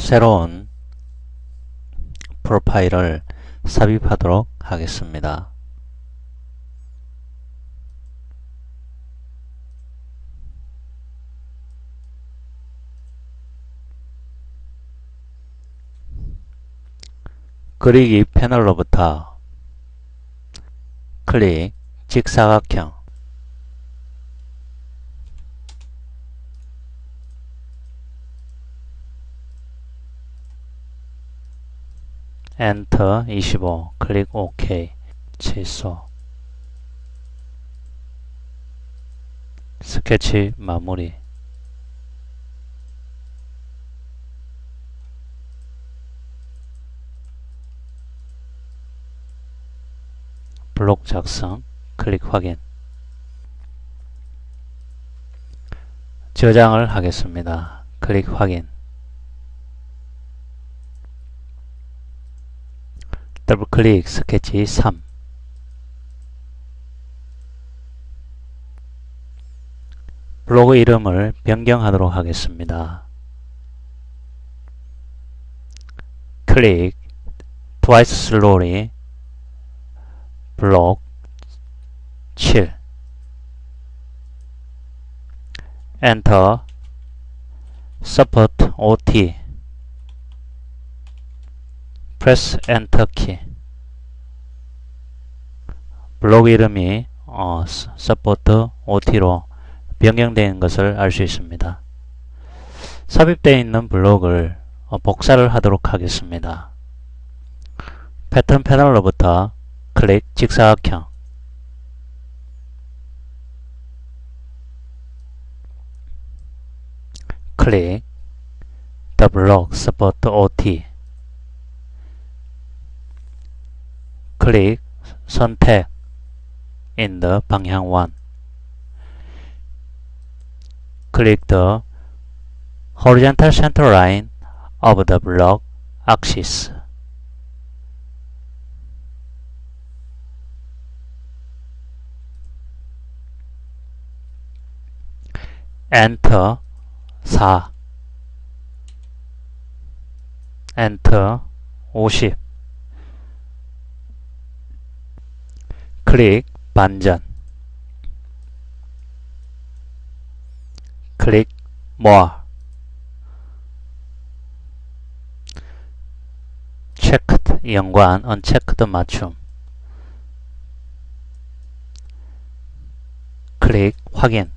새로운 프로파일을 삽입하도록 하겠습니다. 그리기 패널로부터 클릭 직사각형 엔터 25 클릭 OK. 취소 스케치 마무리. 블록 작성. 클릭 확인. 저장을 하겠습니다. 클릭 확인 더블 클릭 스케치 3 블로그 이름을 변경하도록 하겠습니다. 클릭 twice slowly 블록 7 엔터 support OT 스 엔터 키 블로그 이름이 어, support OT로 변경되는 것을 알 수 있습니다. 삽입되어 있는 블록을 어, 복사를 하도록 하겠습니다. 패턴 패널로부터 클릭 직사각형 클릭 Block Support OT 클릭 선택 in the 방향 1 click the horizontal center line of the block axis 엔터 4 엔터 50 클릭 반전. 클릭 more. 체크드 연관 언체크드 맞춤. 클릭 확인.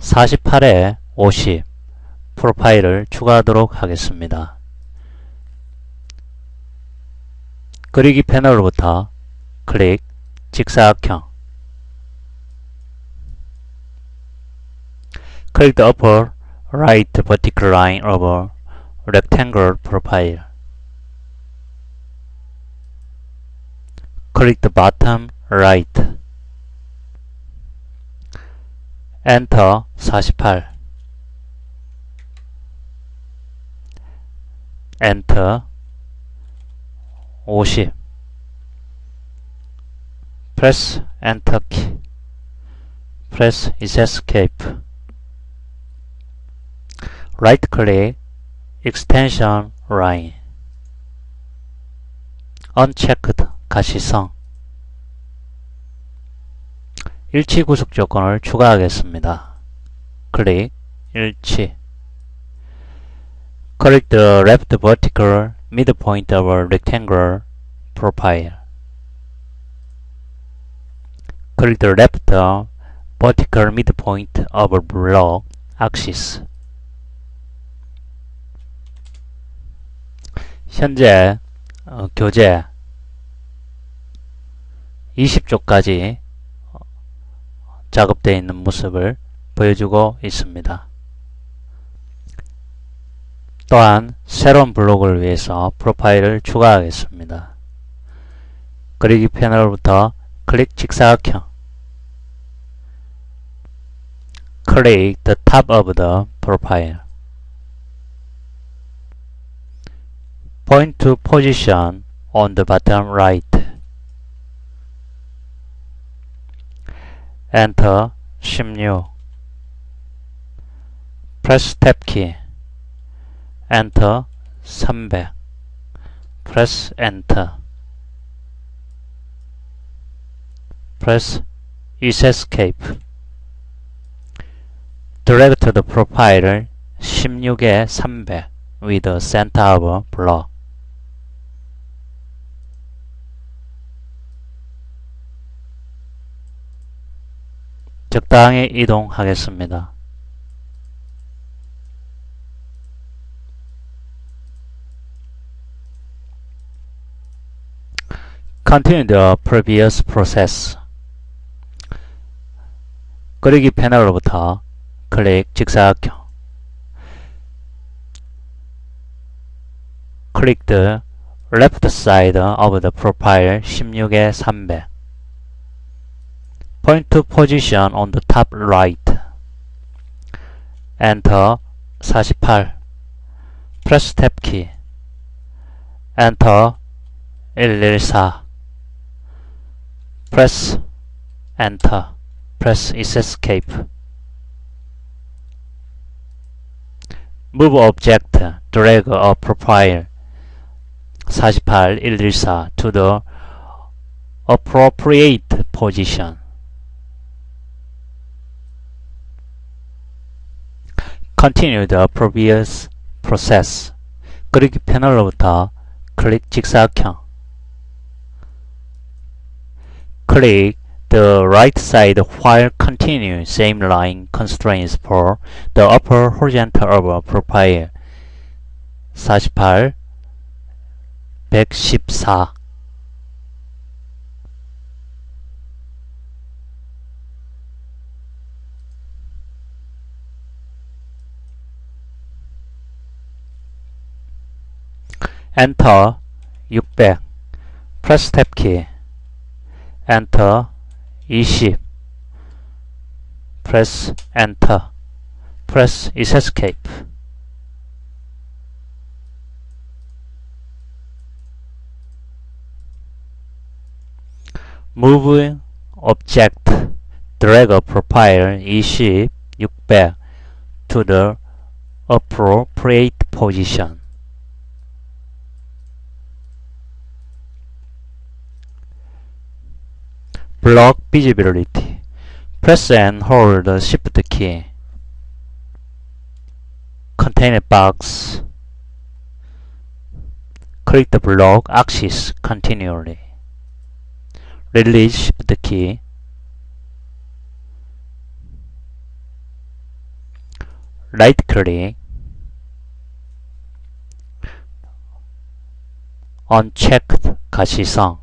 48에 50 프로파일을 추가하도록 하겠습니다. 그리기 패널로부터 클릭 직사각형 클릭 the upper right vertical line of rectangular profile click the bottom right 엔터 48 엔터 50 프레스 엔터 키 프레스 escape right click extension line unchecked 가시성 일치 구속 조건을 추가하겠습니다. 클릭 일치 Click the left vertical midpoint of a rectangular profile. Click the left vertical midpoint of a block axis. 현재 어, 교재 20쪽까지 작업되어 있는 모습을 보여주고 있습니다. 또한 새로운 블록을 위해서 프로파일을 추가하겠습니다. 그리기 패널부터 클릭 직사각형 클릭 the top of the profile point to position on the bottom right 엔터 16 press tab key enter 300 press enter press escape drag to the profile 16에 300 with the center of block 적당히 이동하겠습니다. Continue the previous process. 그리기 패널로부터 클릭 직사각형 Click the left side of the profile 16에 300 Point to position on the top right Enter 48 Press Tab key Enter 114 Press Enter Press Escape Move object, drag a profile 48, 114 to the appropriate position. Continue the previous process. 그리기 패널로부터 클릭 직사각형 Click the right side while continue same line constraints for the upper horizontal of profile 48 114 Enter 600 Press Tab Enter. 20 Press Enter. Press Escape. Move Object. Drag a profile 20 600 to the appropriate position Block visibility. Press and hold the Shift key. Container box. Click the block axis continually. Release Shift key. Right click. Unchecked 가시성.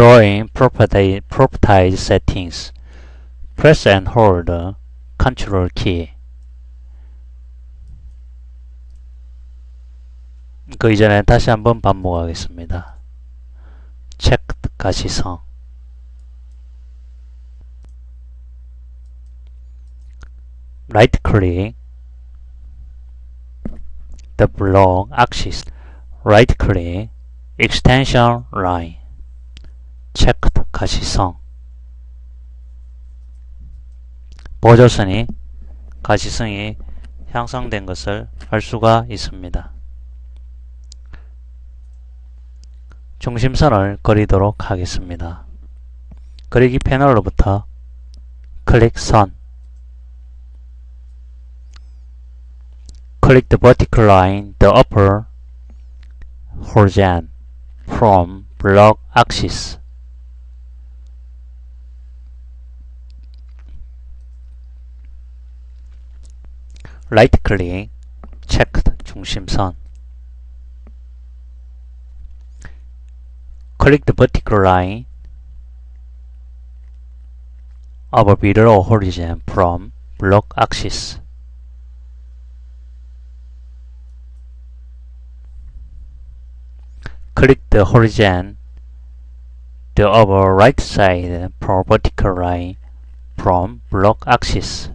Drawing property, properties settings. Press and hold Control key. 그 이전에 다시 한번 반복하겠습니다. 체크 가시성 right click the block axis right click extension line 체크드 가시성 보조선이 가시성이 향상된 것을 알 수가 있습니다. 중심선을 그리도록 하겠습니다. 그리기 패널로부터 클릭 선 Click the vertical line, the upper horizon from block axis. right click, checked 중심선. Click the vertical line of below horizon from block axis. Click the horizon the upper right side for vertical line from block axis.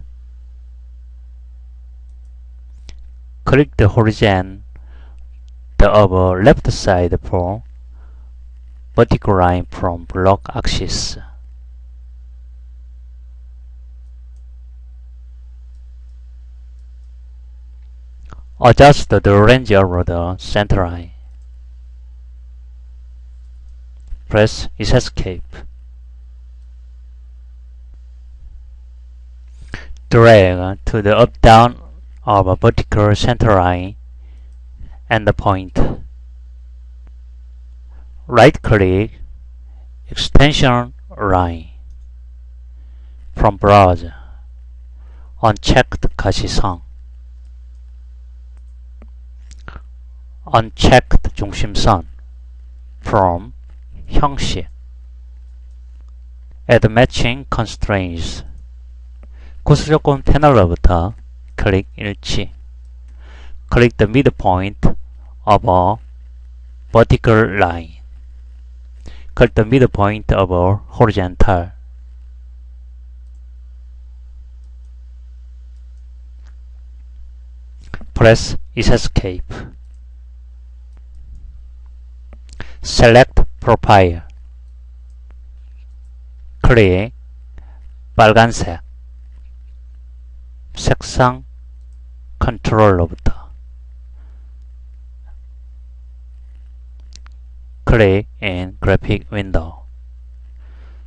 Click the horizon the upper left side for vertical line from block axis. Adjust the range of the center line. Press Escape. Drag to the up-down of a vertical center line and the point. Right-click Extension Line from Browse. Unchecked 가시성 Unchecked 중심선 from 형식 Add Matching Constraints 구수조건 패널로부터 클릭 일치 Click the midpoint of a vertical line Click the midpoint of a horizontal Press Escape Select Profile 클릭 빨간색 색상 컨트롤러부터 클릭 in graphic window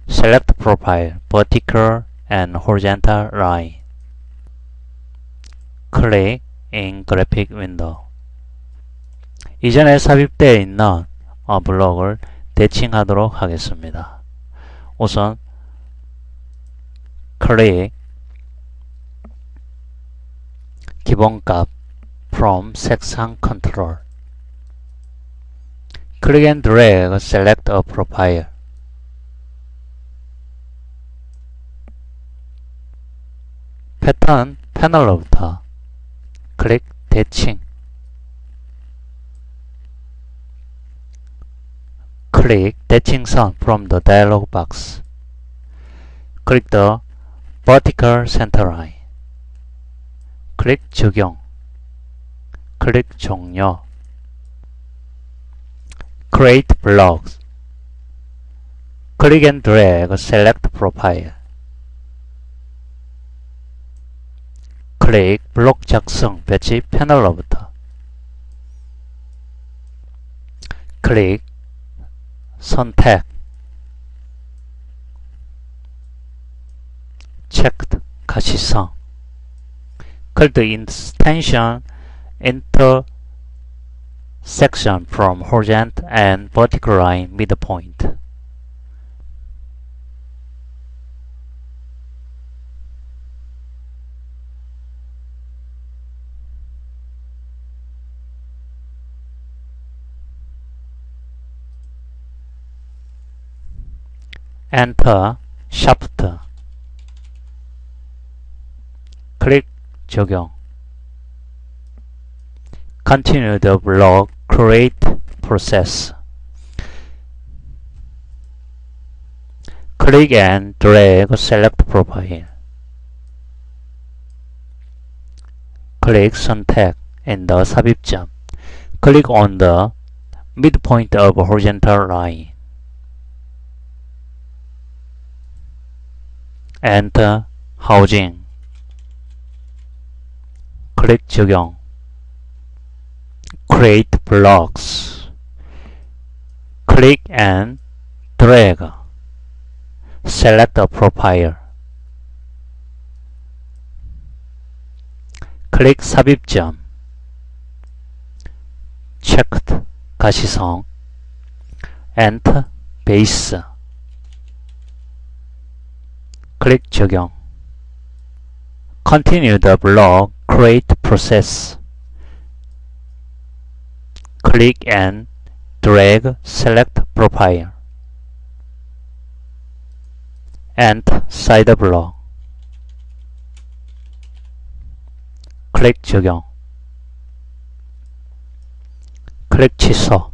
select profile vertical and horizontal line 클릭 in graphic window 이전에 삽입되어 있는 어, 블록을 대칭하도록 하겠습니다. 우선 클릭 기본값 from 색상 컨트롤 click and drag select a profile 패턴 패널로부터 클릭 대칭 click 대칭선 from the dialog box click the vertical center line 클릭 적용 클릭 종료 Create blocks Click and drag select profile 클릭 블록 작성 배치 패널로부터 클릭 선택 Checked 가시성 Click the extension intersection from horizontal and vertical line midpoint. Enter Shaft. 클릭 적용. Continue the block create process. Click and drag select profile. 클릭 선택 in the 삽입점. Click on the midpoint of horizontal line. Enter housing. 클릭 적용. Create blocks. Click and drag. Select a profile. 클릭 삽입점. Checked 가시성. Enter base. 클릭 적용. Continue the block create process. Click and drag select profile. And side block. 클릭 적용. 클릭 취소.